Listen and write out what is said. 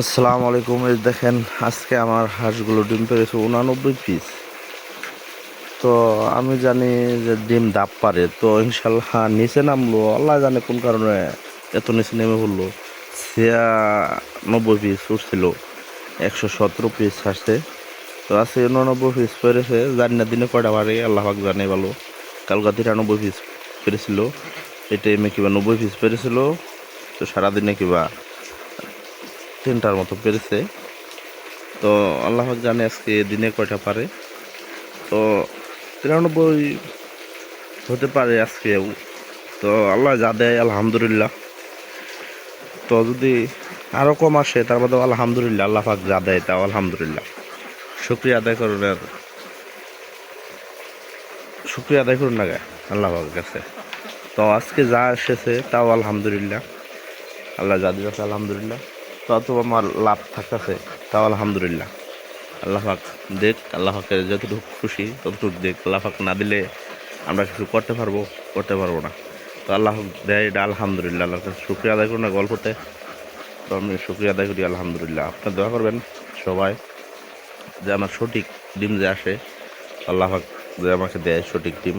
আসসালামু আলাইকুম। এই দেখেন, আজকে আমার হাঁসগুলো ডিম পেরেছে উনানব্বই পিস তো আমি জানি যে ডিম দাপ পারে, তো ইনশাল্লাহ নিচে নামলো। আল্লাহ জানে কোন কারণে এত নিচে নেমে পড়ল। ছিয়ানব্বই পিস উঠছিল, একশো সতেরো পিস আসছে তো আজকে উনানব্বই পিস পেরেছে, জানি না দিনে কয়টা পারে, আল্লাহ পাক জানে ভালো। কালকা তিরানব্বই পিস পেরেছিল এই টাইমে কিবা নব্বই পিস পেরেছিল, তো সারাদিনে কিবা তিনটার মতো পেরেছে তো আল্লাহ জানে আজকে দিনে কয়টা পারে। তো তিরানব্বই হতে পারে আজকেও তো আল্লাহ যা দেয়, আলহামদুলিল্লাহ। তো যদি আরও কম আসে, তার মধ্যে আলহামদুলিল্লাহ, আল্লাহ পাক যা দেয় তাও আলহামদুলিল্লাহ। শুক্রিয়া আদায় করুন আর শুক্রিয়া আদায় করুন না আল্লাহ পাকের কাছে। তো আজকে যা এসেছে তাও আলহামদুলিল্লাহ। আল্লাহ যা দিয়েছে, আলহামদুলিল্লাহ। তত আমার লাভ থাকতেছে, তাও আলহামদুলিল্লাহ। আল্লাহ পাক দেখ, আল্লাহ পাকের যতটুকু খুশি ততটুকু দেখ। আল্লাহ পাক না দিলে আমরা কিছু করতে পারব করতে পারব না। তো আল্লাহ দেয় এটা আলহামদুলিল্লাহ। আল্লাহ শুক্রিয়া আদায় করুন না গল্পতে। তো আমি শুক্রিয়া আদায় করি, আলহামদুলিল্লাহ। আপনি দোয়া করবেন সবাই, যে আমার সঠিক ডিম যে আসে, আল্লাহ পাক যে আমাকে দেয় সঠিক ডিম।